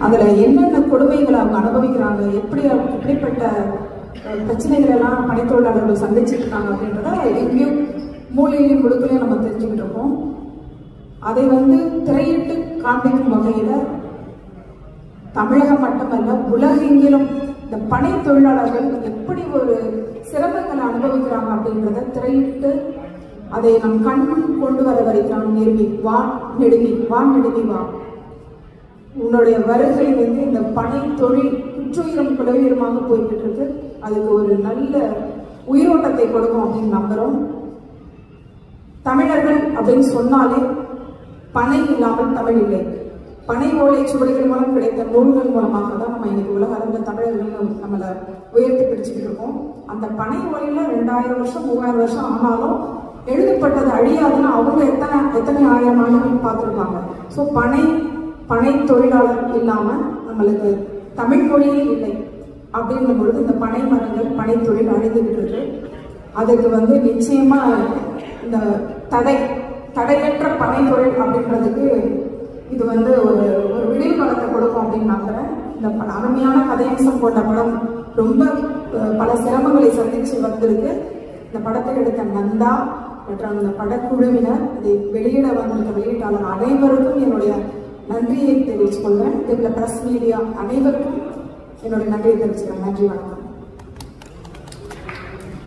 அதுல என்னென்ன கொடுமைகளை அவங்க அனுபவிக்கிறாங்க எப்படி எப்படிப்பட்ட அஹ், பிரச்சனைகள் எல்லாம் பணித்தொழிலாளர்கள் சந்திச்சுட்டு இருக்காங்க அப்படின்றத எங்கேயும் மூலையிலையும் முழுக்களையும் நம்ம தெரிஞ்சுக்கிட்டு இருக்கோம். அதை வந்து திரையிட்டு காண்பிக்கும் வகையில தமிழகம் மட்டுமல்ல உலகெங்கிலும் இந்த பனை தொழிலாளர்கள் எப்படி ஒரு சிரமங்களை அனுபவிக்கிறாங்க அப்படின்றத திரையிட்டு அதை நம் கண் முன் கொண்டு வர வருகிறான் நெருங்கி வான் நெடுங்கி வான் நெடுங்கி வா. உன்னுடைய வருகை வந்து இந்த பனை தொழில் குற்றுயிரம் குலவீரமாக போய்கிட்டு இருக்கு அதுக்கு ஒரு நல்ல உயிரோட்டத்தை கொடுக்கும் அப்படின்னு நம்புறோம். தமிழர்கள் அப்படின்னு சொன்னாலே பனை இல்லாமல் தமிழ் இல்லை. பனை ஓலை சுவடிகள் மூலம் கிடைத்த நூல்கள் மூலமாக தான் நம்ம இன்னைக்கு உலக அளவில் தமிழர்கள் நம்மளை உயர்த்தி பிடிச்சிட்டு இருக்கோம். அந்த பனை ஓலையில ரெண்டாயிரம் வருஷம் மூவாயிரம் வருஷம் ஆனாலும் எழுதப்பட்டது அழியாதுன்னா அவங்க எத்தனை எத்தனை ஆயிரம் ஆண்டுகள் பார்த்துருப்பாங்க. ஸோ பனை பனை தொழிலாளர் இல்லாமல் நம்மளுக்கு தமிழ் மொழியே இல்லை. அப்படின்னும் பொழுது இந்த பனை மரங்கள் பனை தொழில் அழிந்துகிட்டு இருக்கு அதுக்கு வந்து நிச்சயமா இந்த தடை தடையற்ற பனை தொழில் அப்படின்றதுக்கு இது வந்து ஒரு ஒரு விடிவு கொடுக்கும் அப்படின்னு நம்புறேன். இந்த ப- அருமையான கதையம்சம் கொண்ட படம் ரொம்ப பல சிரமங்களை சந்திச்சு வந்திருக்கு. இந்த படத்தை எடுத்த நந்தா மற்றும் அந்த படக்குழுவினர் இதை வெளியிட வந்திருக்க வெளியீட்டாளர் அனைவருக்கும் என்னுடைய நன்றியை தெரிவித்துக் கொள்கிறேன் இதில் பிரஸ் மீடியா அனைவருக்கும் என்னுடைய நன்றியை தெரிவிச்சுக்கிறேன். நன்றி வணக்கம்.